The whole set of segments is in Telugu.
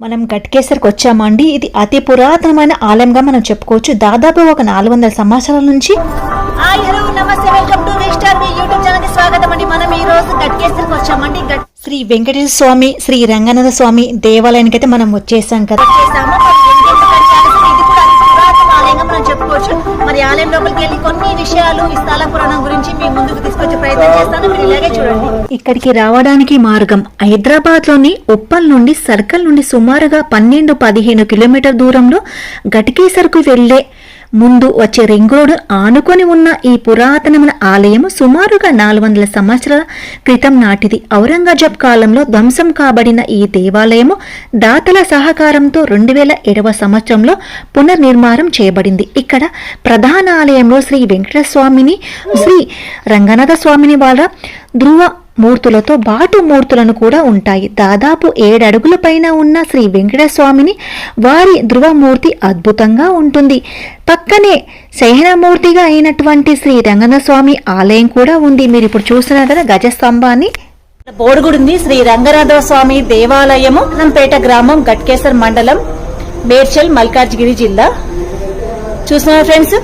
మనం గట్కేసరికి వచ్చామండి ఇది అతి పురాతనమైన ఆలయంగా మనం చెప్పుకోవచ్చు. దాదాపు ఒక నాలుగు వందల సంవత్సరాల నుంచి నమస్తే వెల్కమ్ టు యూట్యూబ్ ఛానల్ స్వాగతం అండి. మనం ఈ రోజు వచ్చామండి శ్రీ వెంకటేశ్వర స్వామి శ్రీ రంగనాథ స్వామి దేవాలయానికి అయితే మనం వచ్చేసాం కదా. ఆలయం లోపలికి వెళ్ళి కొన్ని విషయాలు ఈ స్థల పురాణం గురించి మీ ముందుకు తీసుకొచ్చే ప్రయత్నం చేస్తాను. మీరు ఇలాగే చూడండి. ఇక్కడికి రావడానికి మార్గం హైదరాబాద్లోని ఉప్పల్ నుండి సర్కిల్ నుండి సుమారుగా పన్నెండు పదిహేను కిలోమీటర్ దూరంలో గటికేసర్కు వెళ్ళే ముందు వచ్చే రింగ్ రోడ్ ఆనుకొని ఉన్న ఈ పురాతనమైన ఆలయం సుమారుగా నాలుగు వందల సంవత్సరాల క్రితం నాటిది. ఔరంగజేబ్ కాలంలో ధ్వంసం కాబడిన ఈ దేవాలయము దాతల సహకారంతో రెండు వేల ఏడవ సంవత్సరంలో పునర్నిర్మాణం చేయబడింది. ఇక్కడ ప్రధాన ఆలయంలో శ్రీ వెంకటేశ్వర స్వామిని శ్రీ రంగనాథ స్వామిని వాళ్ళ ధ్రువ మూర్తులతో బాటు మూర్తులను కూడా ఉంటాయి. దాదాపు ఏడడుగుల పైన ఉన్న శ్రీ వెంకటస్వామిని వారి ధ్రువమూర్తి అద్భుతంగా ఉంటుంది. పక్కనే శయనమూర్తిగా అయినటువంటి శ్రీ రంగనస్వామి ఆలయం కూడా ఉంది. మీరు ఇప్పుడు చూస్తున్నారు కదా గజస్తంభాన్ని. బోర్డు ఉంది శ్రీ రంగనాథ స్వామి దేవాలయము నంపేట గ్రామం గట్కేసర్ మండలం మేడ్చల్ మల్కాజ్గిరి జిల్లా. చూస్తున్నారు ఫ్రెండ్స్?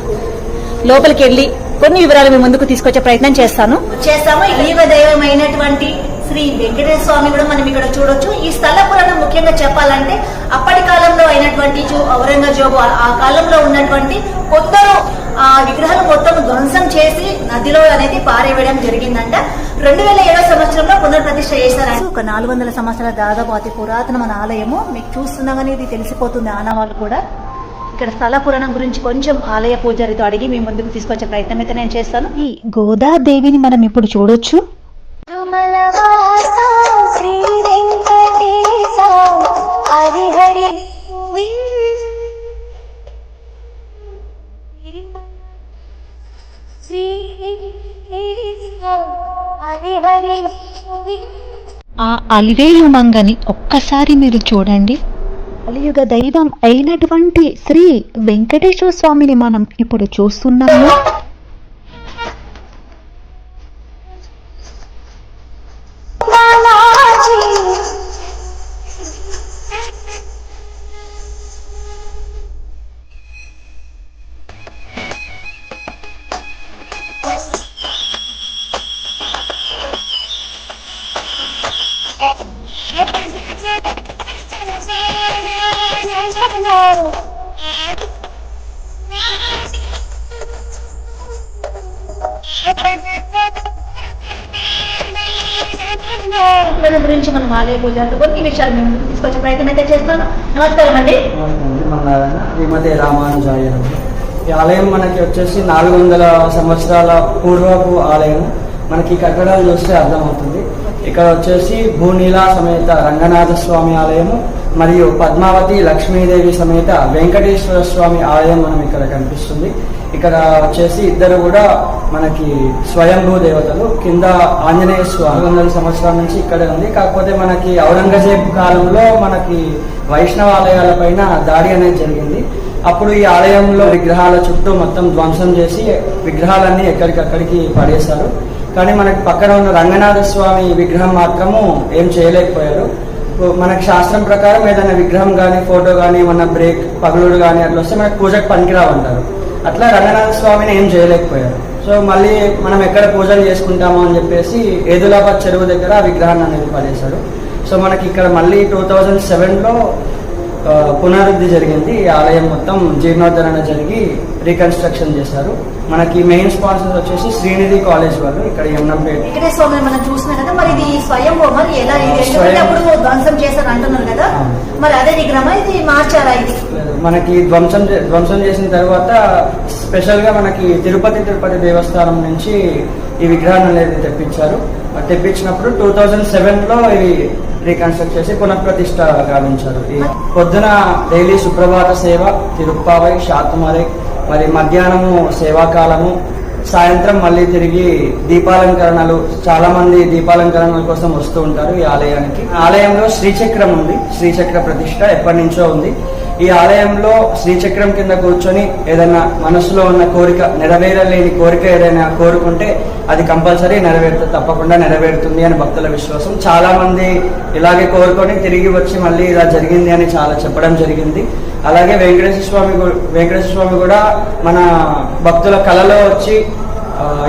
లోపలికి వెళ్ళి కొన్ని వివరాలు మీ ముందుకు తీసుకొచ్చే ప్రయత్నం చేస్తాను. చేస్తాము. ఈవ దైవమైనటువంటి శ్రీ వెంకటేశ్వర స్వామి కూడా మనం ఇక్కడ చూడొచ్చు. ఈ స్థల పురాణం ముఖ్యంగా చెప్పాలంటే అప్పటి కాలంలో అయినటువంటి ఔరంగజేబు ఆ- కాలంలో ఉన్నటువంటి కొందరు ఆ విగ్రహాలు మొత్తం ధ్వంసం చేసి నదిలో అనేది పారేయడం జరిగిందంట. రెండు వేల ఏడో సంవత్సరంలో పునర్ప్రతిష్ఠ చేశారంట. ఒక నాలుగు వందల సంవత్సరాల దాదాపు అతి పురాతనమైన ఆలయము. మీకు చూస్తున్నాగానే ఇది తెలిసిపోతుంది ఆనవాళ్ళు కూడా. ఇక్కడ స్థల పురాణం గురించి కొంచెం ఆలయ పూజారితో అడిగి మీ ముందుకు తీసుకొచ్చే ప్రయత్నం అయితే నేను చేస్తాను. ఈ గోదాదేవిని మనం ఇప్పుడు చూడొచ్చు. ఆ అలివేలు మంగని ఒక్కసారి మీరు చూడండి కలియుగ దైవం అయినటువంటి శ్రీ వెంకటేశ్వర స్వామిని మనం ఇప్పుడు చూస్తున్నాము. పురాణం గురించి మనం ఆలయ పూజారితో కొన్ని విషయాలు మీ ముందుకు తీసుకొచ్చే ప్రయత్నం అయితే చేస్తాను నమస్కారం అండి. శ్రీమతి రామానుజాయ. ఈ ఆలయం మనకి వచ్చేసి నాలుగు వందల సంవత్సరాల పూర్వపు ఆలయం. మనకి ఈ కట్టడాలు చూస్తే అర్థమవుతుంది. ఇక్కడ వచ్చేసి భూనీలా సమేత రంగనాథ స్వామి ఆలయము మరియు పద్మావతి లక్ష్మీదేవి సమేత వెంకటేశ్వర స్వామి ఆలయం మనం ఇక్కడ కనిపిస్తుంది. ఇక్కడ వచ్చేసి ఇద్దరు కూడా మనకి స్వయంభూ దేవతలు. కింద ఆంజనేయ స్వామి వందల సంవత్సరాల నుంచి ఇక్కడే ఉంది. కాకపోతే మనకి ఔరంగజేబ్ కాలంలో మనకి వైష్ణవ ఆలయాల పైన దాడి అనేది జరిగింది. అప్పుడు ఈ ఆలయంలో విగ్రహాల చుట్టూ మొత్తం ధ్వంసం చేసి విగ్రహాలన్నీ ఎక్కడికక్కడికి పడేశారు. కానీ మనకి పక్కన ఉన్న రంగనాథ స్వామి విగ్రహం మాత్రము ఏం చేయలేకపోయారు. మనకు శాస్త్రం ప్రకారం ఏదైనా విగ్రహం కానీ ఫోటో కానీ ఏమన్నా బ్రేక్ పగలుడు కానీ అట్లా వస్తే మనకి పూజకు పనికిరావంటారు అట్లా రంగనాథ స్వామిని ఏం చేయలేకపోయారు. సో మళ్ళీ మనం ఎక్కడ పూజలు చేసుకుంటామో అని చెప్పేసి ఏదులాబాద్ చెరువు దగ్గర ఆ విగ్రహాన్ని అనేది పడేశారు. సో మనకి ఇక్కడ మళ్ళీ టూ థౌజండ్ సెవెన్లో పునరుద్ధి జరిగింది. ఈ ఆలయం మొత్తం జీర్ణోద్ధరణ జరిగి రీకన్స్ట్రక్షన్ చేశారు. మనకి మెయిన్ స్పాన్సర్ వచ్చేసి శ్రీనిధి కాలేజ్ వాళ్ళు ఇక్కడ ఎమ్నంపేట వెంకటేశ్వర మనం కదా మరి ఇది స్వయం మరి ఎలా. అప్పుడు ధ్వంసం చేశారు అంటున్నారు కదా. మరి అదే విగ్రహమా ఇది మార్చారా ఇది? మనకి ధ్వంసం ధ్వంసం చేసిన తర్వాత స్పెషల్గా మనకి తిరుపతి తిరుపతి దేవస్థానం నుంచి ఈ విగ్రహాన్ని అనేది తెప్పించారు. తెప్పించినప్పుడు టూ థౌజండ్ సెవెన్లో ఇవి రీకన్స్ట్రక్ట్ చేసి పునఃప్రతిష్ట గావించారు. ఈ పొద్దున డైలీ సుప్రభాత సేవ తిరుప్పావై శాతమరై మరి మధ్యాహ్నము సేవాకాలము సాయంత్రం మళ్ళీ తిరిగి దీపాలంకరణలు చాలా మంది దీపాలంకరణల కోసం వస్తూ ఉంటారు ఈ ఆలయానికి. ఆలయంలో శ్రీచక్రం ఉంది. శ్రీచక్ర ప్రతిష్ట ఎప్పటి నుంచో ఉంది. ఈ ఆలయంలో శ్రీచక్రం కింద కూర్చొని ఏదైనా మనసులో ఉన్న కోరిక నెరవేరలేని కోరిక ఏదైనా కోరుకుంటే అది కంపల్సరీ నెరవేరుతుంది తప్పకుండా నెరవేరుతుంది అని భక్తుల విశ్వాసం. చాలా మంది ఇలాగే కోరుకొని తిరిగి వచ్చి మళ్ళీ ఇలా జరిగింది అని చాలా చెప్పడం జరిగింది. అలాగే వెంకటేశ్వర స్వామి వెంకటేశ్వర స్వామి కూడా మన భక్తుల కళలో వచ్చి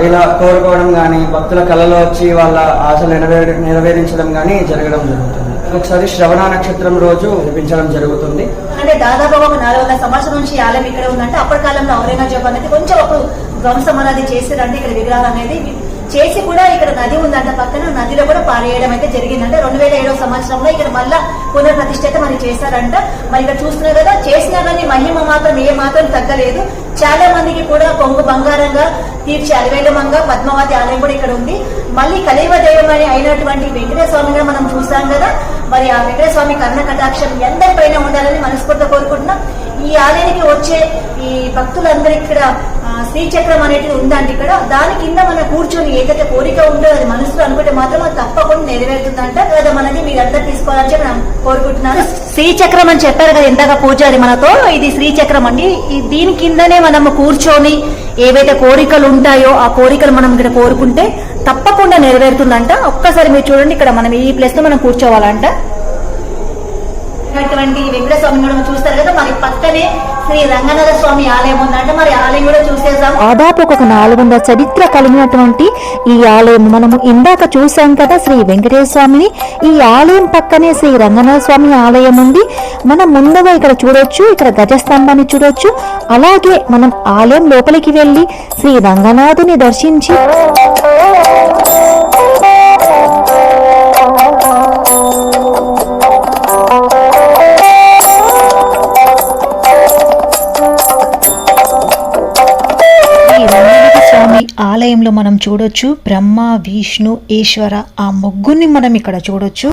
ఇలా కోరుకోవడం కానీ భక్తుల కళలో వచ్చి వాళ్ళ ఆశలు నెరవేర నెరవేరించడం కానీ జరగడం జరుగుతుంది. ఒకసారి శ్రవణ నక్షత్రం రోజు వినిపించడం జరుగుతుంది. అంటే దాదాపు ఒక నాలుగు వందల సంవత్సరం నుంచి ఆలయం ఇక్కడ ఉందంటే అప్పటి కాలంలో ఔరంగజేబు అనేది కొంచెం అప్పుడు ధ్వంసం అనేది చేశారంటే ఇక్కడ విగ్రహాలు అనేది చేసి కూడా ఇక్కడ నది ఉందంట పక్కన. నదిలో కూడా పారేయడం అయితే జరిగిందంటే. రెండు వేల ఏడవ సంవత్సరంలో ఇక్కడ మళ్ళా పునర్ప్రతిష్ఠత మరి చేశారంట. మరి ఇక్కడ చూస్తున్నారు కదా చేసిన కానీ మహిమ మాత్రం ఏ మాత్రం తగ్గలేదు. చాలా మందికి కూడా కొంగు బంగారంగా తీర్చి అలివేలమంగా పద్మావతి ఆలయం కూడా ఇక్కడ ఉంది. మళ్ళీ కలివ దైవమని అయినటువంటి వెంకటేశ్వర మనం చూసాం కదా. మరి ఆ వెంకటేశ్వర కర్ణ కటాక్షం ఎందరిపైన ఉండాలని మనస్ఫూర్తిగా కోరుకుంటున్నాం. ఈ ఆలయానికి వచ్చే ఈ భక్తులందరికీ ఇక్కడ శ్రీచక్రం అనేది ఉందండి ఇక్కడ. దాని కింద మనం కూర్చొని ఏదైతే కోరిక ఉందో అది మనసులో అనుకుంటే మాత్రం అది తప్పకుండా నెరవేరుతుందంట. కదా మనది మీరందరూ తీసుకోవాలని చెప్పి నేను కోరుకుంటున్నాను. శ్రీచక్రం అని చెప్పారు కదా ఇందాక పూజారి మనతో. ఇది శ్రీచక్రం అండి. దీని కిందనే మనము కూర్చొని ఏవైతే కోరికలు ఉంటాయో ఆ కోరికలు మనం ఇక్కడ కోరుకుంటే తప్పకుండా నెరవేరుతుందంట. ఒక్కసారి మీరు చూడండి ఇక్కడ మనం ఈ ప్లేస్లో మనం కూర్చోవాలంట. అటువంటి వెంకట స్వామి కూడా మనం చూస్తారు కదా మరి పక్కనే శ్రీ రంగనాథ స్వామి ఆలయం ఉందంటే మరి ఆలయం కూడా దాదాపు ఒక నాలుగు వందల చరిత్ర కలిగినటువంటి ఈ ఆలయం మనము ఇందాక చూసాం కదా శ్రీ వెంకటేశ్వర స్వామిని. ఈ ఆలయం పక్కనే శ్రీ రంగనాథ స్వామి ఆలయం ఉంది. మనం ముందుగా ఇక్కడ చూడొచ్చు ఇక్కడ గజస్తంభాన్ని చూడొచ్చు. అలాగే మనం ఆలయం లోపలికి వెళ్ళి శ్రీ రంగనాథుని దర్శించి ఆలయంలో మనం చూడొచ్చు బ్రహ్మ విష్ణు ఈశ్వర ఆ ముగ్గురిని మనం ఇక్కడ చూడొచ్చు.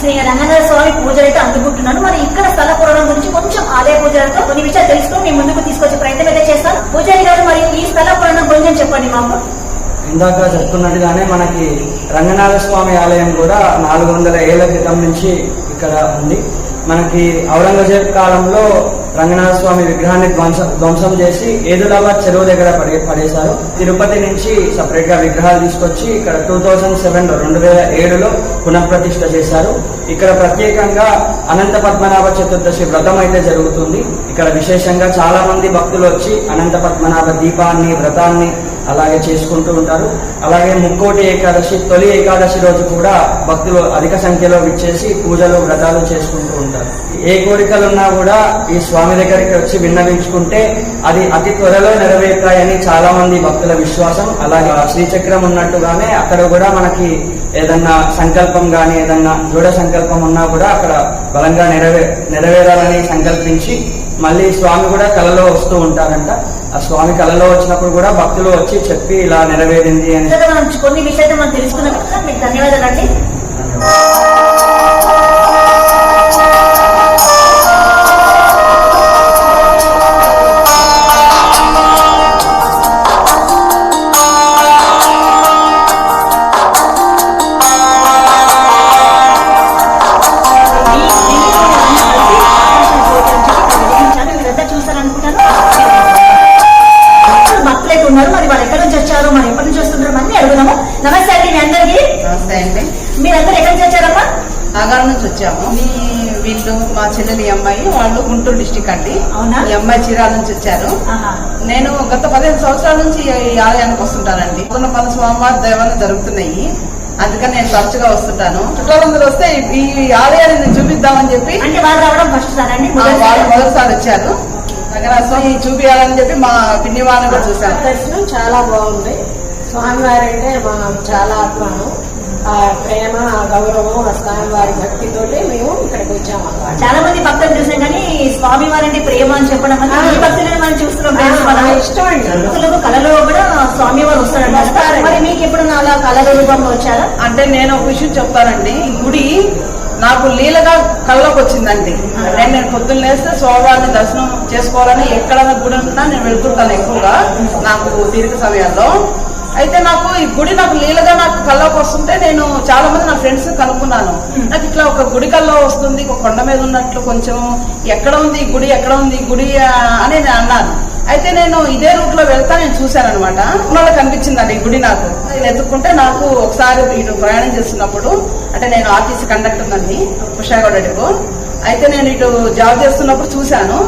శ్రీ రంగనాథ స్వామి పూజలు అయితే అందుకుంటున్నాను. మరి ఇక్కడ స్థల పురాణం గురించి కొంచెం ఆలయ పూజలతో కొన్ని విషయాలు తెలుసుకుని మీ ముందుకు తీసుకొచ్చే ప్రయత్నం అయితే చేస్తాను. పూజారి గారు మరి ఈ స్థల పురాణం గురించి చెప్పండి మాకు? ఇందాక చెప్తున్నట్టుగానే మనకి రంగనాథ స్వామి ఆలయం కూడా నాలుగు వందల ఏళ్ళ క్రితం నుంచి ఇక్కడ ఉంది. మనకి ఔరంగజేబ్ కాలంలో రంగనాథ స్వామి విగ్రహాన్ని ధ్వంసం ధ్వంసం చేసి ఏదులాబాద్ చెరువు దగ్గర పడే పడేశారు. తిరుపతి నుంచి సపరేట్గా విగ్రహాలు తీసుకొచ్చి ఇక్కడ టూ థౌజండ్ సెవెన్ రెండు వేల ఏడులో పునఃప్రతిష్ఠ చేశారు. ఇక్కడ ప్రత్యేకంగా అనంత పద్మనాభ చతుర్దశి వ్రతం అయితే జరుగుతుంది. ఇక్కడ విశేషంగా చాలా మంది భక్తులు వచ్చి అనంత పద్మనాభ దీపాన్ని వ్రతాన్ని అలాగే చేసుకుంటూ ఉంటారు. అలాగే ముక్కోటి ఏకాదశి తొలి ఏకాదశి రోజు కూడా భక్తులు అధిక సంఖ్యలో విచ్చేసి పూజలు వ్రతాలు చేసుకుంటూ ఉంటారు. ఏ కోరికలున్నా కూడా ఈ స్వామి దగ్గరికి వచ్చి విన్నవించుకుంటే అది అతి త్వరలో నెరవేరుతాయని చాలా మంది భక్తుల విశ్వాసం. అలాగే శ్రీచక్రం ఉన్నట్టుగానే అక్కడ కూడా మనకి ఏదన్నా సంకల్పం గాని ఏదన్నా దృఢ సంకల్పం ఉన్నా కూడా అక్కడ బలంగా నెరవే నెరవేరాలని సంకల్పించి మళ్ళీ స్వామి కూడా కలలో వస్తూ ఉంటారంట. ఆ స్వామి కలలో వచ్చినప్పుడు కూడా భక్తులు వచ్చి చెప్పి ఇలా నెరవేరింది అని కొన్ని విషయాలు మనం తెలుసుకున్నాం ధన్యవాదాలు. అండి అమ్మాయి వాళ్ళు గుంటూరు డిస్టిక్ అండి. అవునా? ఈ అమ్మాయి చీరాల నుంచి వచ్చారు. నేను గత పదిహేను సంవత్సరాల నుంచి ఈ ఆలయానికి వస్తుంటానండి. కొన్ని పద స్వామివారి దైవాలు జరుగుతున్నాయి. అందుకని నేను తరచుగా వస్తుంటాను. చుట్టాలందరూ వస్తే ఈ ఆలయాన్ని నేను చూపిద్దామని చెప్పి అంటే వాళ్ళు రావడం ఫస్ట్ సార్ అండి? ఆ, వాళ్ళు మొదటిసారి వచ్చారు. రంగనాథ స్వామి చూపించాలని చెప్పి మా పిన్ని వాళ్ళని కూడా చూశాను దర్శనం చాలా బాగుంది. స్వామివారి అంటే మనం చాలా అభిమానం. ఆ ప్రేమ ఆ గౌరవం ఆ స్వామివారి భక్తితోటి మేము ఇక్కడికి వచ్చాము అన్నమాట చాలా మంది భక్తులు చూసాం కానీ స్వామి వారంటే ప్రేమ అని చెప్పడం వల్ల ఈ భక్తులను మనం చూస్తున్నాం ఆ, మనం. ఆ, ఇష్టం అండి. భక్తులకు కళలో కూడా స్వామి వారు వస్తారంట. వస్తారండి. మరి మీకు ఎప్పుడైనా అలా కళ రూపంలో వచ్చారా? అంటే నేను ఒక విషయం చెప్తానండి. ఈ గుడి నాకు లీలగా కళ్ళకు వచ్చిందండి. నేను నేను పొద్దున్న లేస్తే స్వామివారిని దర్శనం చేసుకోవాలని ఎక్కడైనా గుడి ఉన్నా నేను వెళ్తుంటాను ఎక్కువగా నాకు తీరిక సమయాల్లో. అయితే నాకు ఈ గుడి నాకు లీలగా నాకు కళ్ళకు వస్తుంటే నేను చాలా మంది నా ఫ్రెండ్స్ కనుక్కున్నాను. నాకు ఇట్లా ఒక గుడి కల్లో వస్తుంది ఒక కొండ మీద ఉన్నట్లు కొంచెం ఎక్కడ ఉంది ఈ గుడి ఎక్కడ ఉంది ఈ గుడి అని నేను అన్నాను. అయితే నేను ఇదే రూట్లో వెళ్తా నేను చూశాను అనమాట వాళ్ళకి కనిపించిందండి ఈ గుడి నాకు. నేను ఎత్తుక్కుంటే నాకు ఒకసారి ఇటు ప్రయాణం చేస్తున్నప్పుడు అంటే నేను ఆర్టీసీ కండక్టర్ అండి కుషాగౌడ అయితే నేను ఇటు జాబ్ చేస్తున్నప్పుడు చూశాను.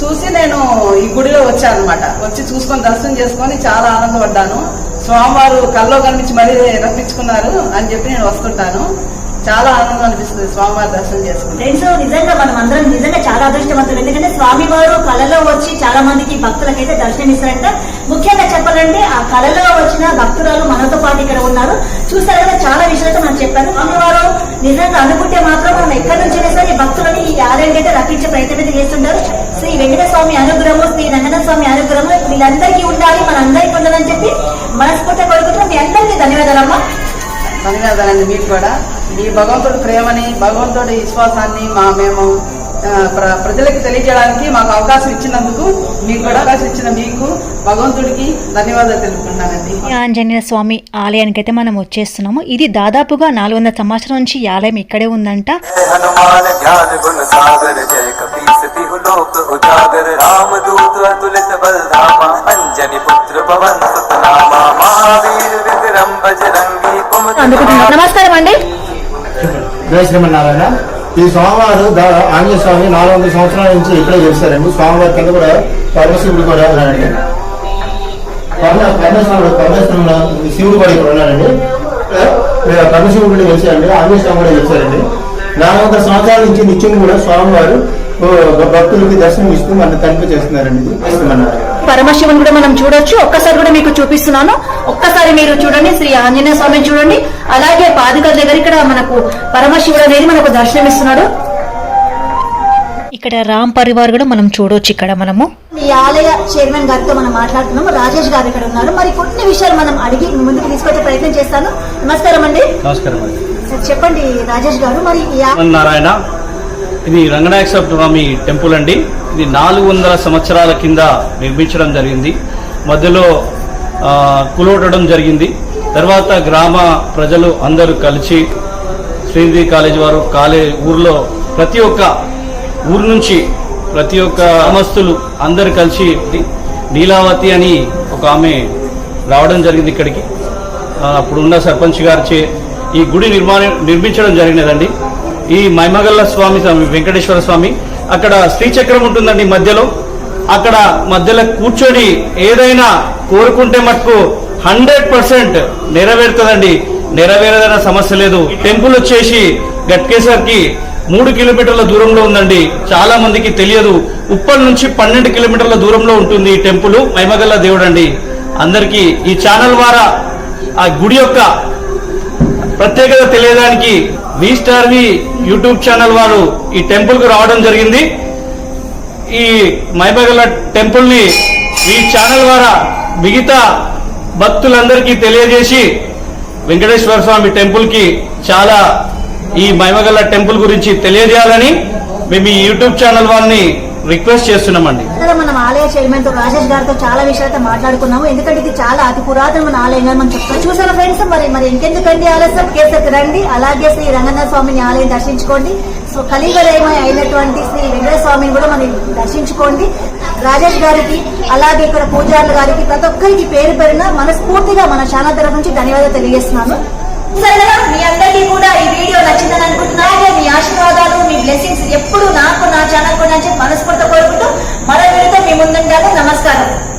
చూసి నేను ఈ గుడిలో వచ్చాను అనమాట వచ్చి చూసుకొని దర్శనం చేసుకొని చాలా ఆనందపడ్డాను. స్వామివారు కల్లో కనిపించి మరీ రప్పించుకున్నారు అని చెప్పి నేను వస్తుంటాను. చాలా ఆనందం అనిపిస్తుంది స్వామివారి దర్శనం చేసుకుంటే. ఫ్రెండ్స్ నిజంగా మనం అందరం నిజంగా చాలా అదృష్టవంతులు. ఎందుకంటే స్వామివారు కళలో వచ్చి చాలా మందికి భక్తులకైతే దర్శనం ఇస్తారంట ముఖ్యంగా చెప్పాలంటే ఆ కళలో వచ్చిన భక్తురాలు మనతో పాటు ఇక్కడ ఉన్నారు. చూస్తారు కదా చాలా విషయాలతో మనం చెప్పారు స్వామివారు నిజంగా అనుకుంటే మాత్రం మనం ఎక్కడి నుంచి సరే భక్తులని ఈ ఆలయానికి రప్పించే ప్రయత్నం అయితే చేస్తుంటారు. శ్రీ వెంకట స్వామి అనుగ్రహము శ్రీ రంగనాథ స్వామి అనుగ్రహము వీళ్ళందరికీ ఉండాలి. మన ఉండాలి అవుతానండి మీకు కూడా. ఈ భగవంతుడి ప్రేమని భగవంతుడి విశ్వాసాన్ని మా మేము ప్రజలకు తెలియజేయడానికి మాకు అవకాశం ఇచ్చినందుకు మీకు కూడా అవకాశం ఇచ్చిన మీకు భగవంతుడికి ధన్యవాదాలు తెలుపుకుంటానండి ఆంజనేయ స్వామి ఆలయానికి అయితే మనం వచ్చేస్తున్నాము. ఇది దాదాపుగా నాలుగు వందల సంవత్సరం నుంచి ఈ ఆలయం ఇక్కడే ఉందంట. పవన్ అందుకుంటున్నాం. నమస్కారం అండి. జయ శ్రీమన్నారాయణ. ఈ స్వామివారు ఆంజనేయ స్వామి నాలుగు వందల సంవత్సరాల నుంచి ఇక్కడే చేశారండి. స్వామివారి కింద కూడా పరమశివుడు కూడా ఉన్నాడండి. పరమ- పరమేశ్వరుడు పరమేశ్వరుడు శివుడు కూడా ఇక్కడ ఇక్కడ పరమశివుడు కూడా గెలిచారండి ఆంజనేయ స్వామి కూడా గెలిచారండి నాలుగు వందల సంవత్సరాల నుంచి నిత్యం కూడా స్వామివారు భక్తులకి దర్శనం ఇస్తూ మన తనిఖీ చేస్తున్నారండి. శ్రీమన్నారాయణ. పరమశివుని కూడా మనం చూడొచ్చు. ఒక్కసారి కూడా మీకు చూపిస్తున్నాను. ఒక్కసారి మీరు చూడండి. శ్రీ ఆంజనేయ స్వామిని చూడండి. అలాగే పాదుకల దగ్గర ఇక్కడ మనకు పరమశివుడు అనేది మనకు దర్శనం ఇస్తున్నాడు ఇక్కడ రామ్ పరివార్ కూడా మనం చూడొచ్చు ఇక్కడ మనము. ఈ ఆలయ చైర్మన్ గారితో మనం మాట్లాడుతున్నాము. రాజేష్ గారు ఇక్కడ ఉన్నారు. మరి కొన్ని విషయాలు మనం అడిగి ముందుకు తీసుకొచ్చే ప్రయత్నం చేస్తాను. నమస్కారం అండి. నమస్కారం అండి. సార్ చెప్పండి రాజేష్ గారు. మరి నారాయణ. ఇది రంగనాయక స్వామి టెంపుల్ అండి. ఇది నాలుగు వందల సంవత్సరాల కింద నిర్మించడం జరిగింది. మధ్యలో కులోటడం జరిగింది. తర్వాత గ్రామ ప్రజలు అందరూ కలిసి శ్రీనిధి కాలేజ్ వారు కాలే ఊర్లో ప్రతి ఒక్క ఊరు నుంచి ప్రతి ఒక్క గ్రామస్తులు అందరు కలిసి నీలావతి అని ఒక ఆమె రావడం జరిగింది ఇక్కడికి. అప్పుడున్న సర్పంచ్ గారిచే ఈ గుడి నిర్మాణం నిర్మించడం జరిగినదండి. ఈ మైమగల్ల స్వామి స్వామి వెంకటేశ్వర స్వామి అక్కడ శ్రీచక్రం ఉంటుందండి మధ్యలో. అక్కడ మధ్యలో కూర్చొని ఏదైనా కోరుకుంటే మటుకు హండ్రెడ్ పర్సెంట్ నెరవేరుతుందండి. నెరవేరదన్న సమస్య లేదు. టెంపుల్ వచ్చేసి గట్కేసర్కి మూడు కిలోమీటర్ల దూరంలో ఉందండి. చాలా మందికి తెలియదు. ఉప్పల్ నుంచి పన్నెండు కిలోమీటర్ల దూరంలో ఉంటుంది ఈ టెంపుల్ మైమగల్ల దేవుడు అండి అందరికీ ఈ ఛానల్ ద్వారా ఆ గుడి యొక్క ప్రత్యేకత తెలియడానికి V star V YouTube channel వారు ఈ టెంపుల్కు రావడం జరిగింది. ఈ మైబగల టెంపుల్ని ఈ ఛానల్ ద్వారా మిగతా భక్తులందరికీ తెలియజేసి వెంకటేశ్వర స్వామి టెంపుల్కి చాలా ఈ మైమగల్ల టెంపుల్ గురించి తెలియజేయాలని మేము ఈ యూట్యూబ్ ఛానల్ వారిని రిక్వెస్ట్ చేస్తున్నామండి. ఇక్కడ మనం ఆలయ చైర్మన్తో రాజేష్ గారితో చాలా విషయాలతో మాట్లాడుకున్నాము. ఎందుకంటే ఇది చాలా అతి పురాతనమైన ఆలయంగా మనం చెప్తాం. చూసారా ఫ్రెండ్స్ మరి మరి ఇంకెందుకండి ఆలస్యం? కేసరికి రండి? అలాగే శ్రీ రంగనాథ స్వామిని ఆలయం దర్శించుకోండి. సో కలిగలేమై అయినటువంటి శ్రీ వెంకటేశ్వర స్వామిని కూడా మనం దర్శించుకోండి. రాజేష్ గారికి అలాగే ఇక్కడ పూజారుల గారికి ప్రతి ఒక్కరికి పేరు పెరిగిన మనస్ఫూర్తిగా మన ఛానల్ తరఫు నుంచి ధన్యవాదాలు తెలియజేస్తున్నాను. సరే మీ అందరికీ కూడా ఈ వీడియో నచ్చిందని అనుకుంటున్నాను మీ ఆశీర్వాదాలు మీ బ్లెస్సింగ్స్ ఎప్పుడు నాకు నా ఛానల్ కూడా అని కోరుకుంటూ మరో వీడియోతో మీ ముందుంటాను. నమస్కారం.